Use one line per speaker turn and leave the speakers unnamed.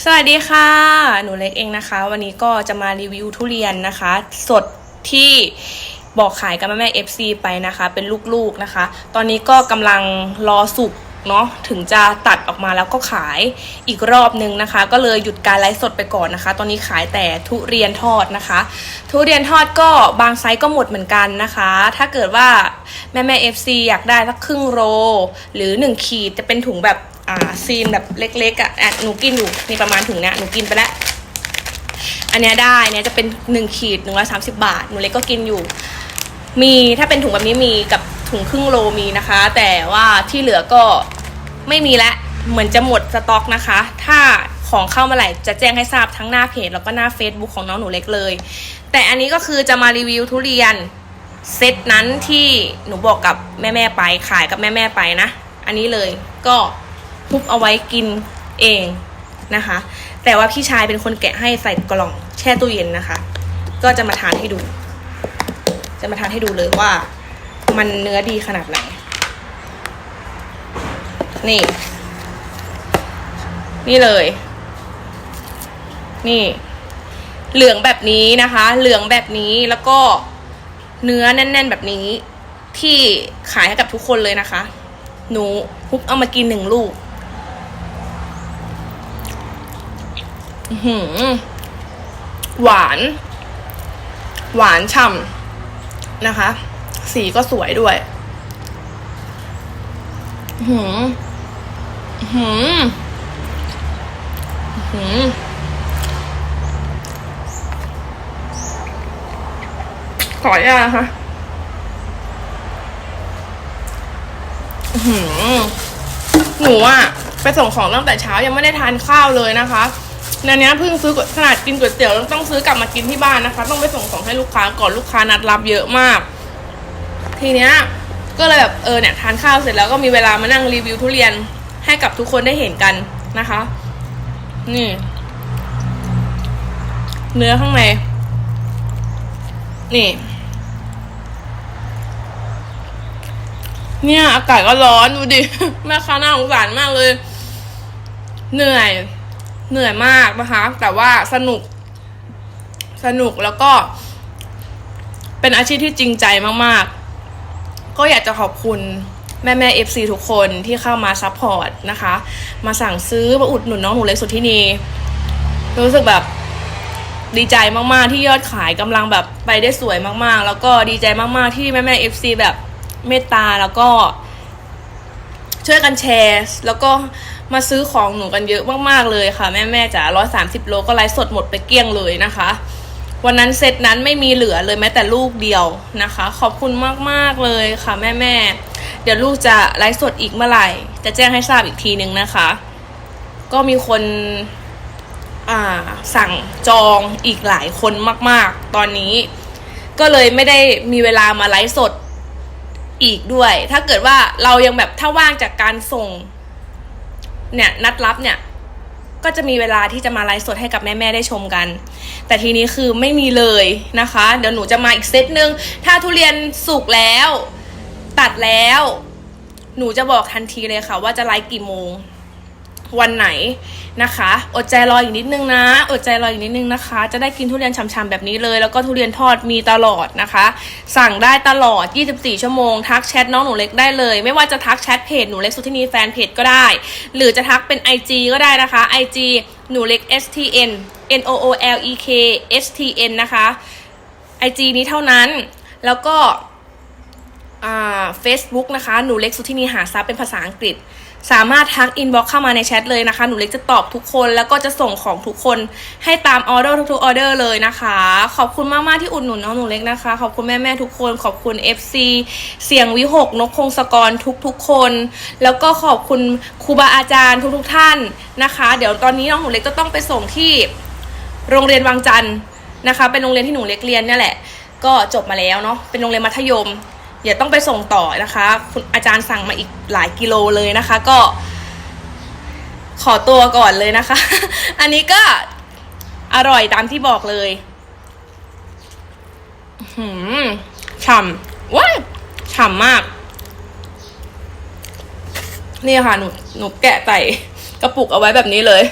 สวัสดีค่ะ หนูเล็กเองนะคะ วันนี้ก็จะมารีวิวทุเรียนนะคะ สดที่บอกขายกับแม่แม่ FC ไปนะคะ เป็นลูกๆนะคะ ตอนนี้ก็กำลังรอสุกเนาะถึงจะตัดออกมาแล้วก็ขายอีกรอบนึงนะคะ ก็เลยหยุดการไลฟ์สดไปก่อนนะคะ ตอนนี้ขายแต่ทุเรียนทอดนะคะ ทุเรียนทอดก็บางไซส์ก็หมดเหมือนกันนะคะ ถ้าเกิดว่าแม่แม่ FC อยากได้สักครึ่งโลหรือ 1 ขีดจะเป็นถุงแบบ อ่าซีนแบบเล็กๆอะ่ะหนูกินอยู่นี่ประมาณถุงเนี้ยหนูกินไปแล้วอันเนี้ยได้เนี่ยจะเป็นหนึ่งขีดหนึ่งร้อยสามสิบาท หนูเล็กก็กินอยู่ มีถ้าเป็นถุงแบบนี้มีกับถุงครึ่งโลมีนะคะ แต่ว่าที่เหลือก็ไม่มีละเหมือนจะหมดสต็อกนะคะ ถ้าของเข้ามาไหร่จะแจ้งให้ทราบทั้งหน้าเพจแล้วก็หน้า Facebook ของน้องหนูเล็กเลย แต่อันนี้ก็คือจะมารีวิวทุเรียนเซตนั้นที่หนูบอกกับแม่ ๆ ไปขายกับแม่ ๆ ไปนะ อันนี้เลยก็ ฮุบเอาไว้กินเองนะคะ แต่ว่าพี่ชายเป็นคนแกะให้ใส่กล่องแช่ตู้เย็นนะคะ ก็จะมาทานให้ดู จะมาทานให้ดูเลยว่า มันเนื้อดีขนาดไหน นี่ นี่เลย นี่ เหลืองแบบนี้นะคะ เหลืองแบบนี้แล้วก็เนื้อแน่น ๆ แบบนี้ที่ขายให้กับทุกคนเลยนะคะ หนูฮุบเอามากินหนึ่งลูก อื้อ หือหวาน หวานฉ่ำนะคะ สีก็สวยด้วยหืออื้อหืออื้อหือขออนุญาตนะคะหือหนูอะไปส่งของตั้งแต่เช้ายังไม่ได้ทานข้าวเลยนะคะ ในเนี้ยเพิ่งซื้อขนาดกินก๋วยเตี๋ยวต้องซื้อกลับมากินที่บ้านนะคะ ต้องไปส่งของให้ลูกค้าก่อนลูกค้านัดรับเยอะมาก ทีเนี้ยก็เลยแบบเออเนี่ยทานข้าวเสร็จแล้วก็มีเวลามานั่งรีวิวทุเรียนให้กับทุกคนได้เห็นกันนะคะ นี่ เนื้อข้างในนี่ เนี่ยอากาศก็ร้อนดูดิแม่ค้าน่าสงสารมากเลย เหนื่อย เหนื่อยมากนะคะ แต่ว่าสนุก สนุกแล้วก็ เป็นอาชีพที่จริงใจมากๆ ก็อยากจะขอบคุณแม่แม่เอฟซีทุกคนที่เข้ามาซัพพอร์ตนะคะ มาสั่งซื้อมาอุดหนุนน้องหนูเล็กสุดที่นี่รู้สึกแบบดีใจมากๆ ที่ยอดขายกำลังแบบไปได้สวยมากๆ แล้วก็ดีใจมากๆที่แม่แม่เอฟซีแบบเมตตาแล้วก็ ช่วยกันแชร์ แล้วก็มาซื้อของหนูกันเยอะมากๆเลยค่ะ แม่แม่จ๋าร้อยสามสิบโลก็ไลฟ์สดหมดไปเกลี้ยงเลยนะคะ วันนั้นเซตนั้นไม่มีเหลือเลยแม้แต่ลูกเดียวนะคะ ขอบคุณมากๆเลยค่ะแม่แม่ๆเดี๋ยวลูกจะไลฟ์สดอีกเมื่อไหร่ จะแจ้งให้ทราบอีกทีนึงนะคะ ก็มีคนสั่งจองอีกหลายคนมาก ๆ ตอนนี้ ก็เลยไม่ได้มีเวลามาไลฟ์สด อีกด้วย ถ้าเกิดว่าเรายังแบบถ้าว่างจากการส่ง เนี่ยนัดรับเนี่ย ก็จะมีเวลาที่จะมาไลฟ์สดให้กับแม่ๆได้ชมกัน แต่ทีนี้คือไม่มีเลยนะคะ เดี๋ยวหนูจะมาอีกเซตหนึ่งถ้าทุเรียนสุกแล้ว ตัดแล้ว หนูจะบอกทันทีเลยค่ะ ว่าจะไลฟ์กี่โมง วันไหน นะคะ อดใจรออีกนิดนึงนะ อดใจรออีกนิดนึงนะคะ จะได้กินทุเรียนฉ่ำๆแบบนี้เลย แล้วก็ทุเรียนทอดมีตลอดนะคะ สั่งได้ตลอด 24 ชั่วโมง ทักแชทน้องหนูเล็กได้เลย ไม่ว่าจะทักแชทเพจหนูเล็กสุทินีแฟนเพจก็ได้ หรือจะทักเป็น IG ก็ได้นะคะ IG หนูเล็ก STN N O O L E K STN นะคะ IG นี้เท่านั้น แล้วก็อ่า Facebook นะคะ หนูเล็กสุทินีหาซับเป็นภาษาอังกฤษ สามารถทักอินบ็อกเข้ามาในแชทเลยนะคะ หนูเล็กจะตอบทุกคนแล้วก็จะส่งของทุกคนให้ตามออเดอร์ทุกๆออเดอร์เลยนะคะ ขอบคุณมากๆที่อุดหนุนน้องหนูเล็กนะคะ ขอบคุณแม่ๆทุกคน ขอบคุณ FC เสียงวิหกนกพงศกรทุกๆคน แล้วก็ขอบคุณครูบาอาจารย์ทุกๆท่านนะคะ เดี๋ยวตอนนี้น้องหนูเล็กก็ต้องไปส่งที่โรงเรียนวังจันทร์นะคะ เป็นโรงเรียนที่หนูเล็กเรียนนี่แหละ ก็จบมาแล้วเนาะ เป็นโรงเรียนมัธยม เดี๋ยวต้องไปส่งต่อนะคะคุณอาจารย์สั่งมาอีกหลายกิโลเลยนะคะ ก็ ขอตัวก่อนเลยนะคะ อันนี้ก็อร่อยตามที่บอกเลยหืมฉ่ำว้าฉ่ำมาก นี่ค่ะหนูหนูแกะใส่กระปุกเอาไว้แบบนี้เลย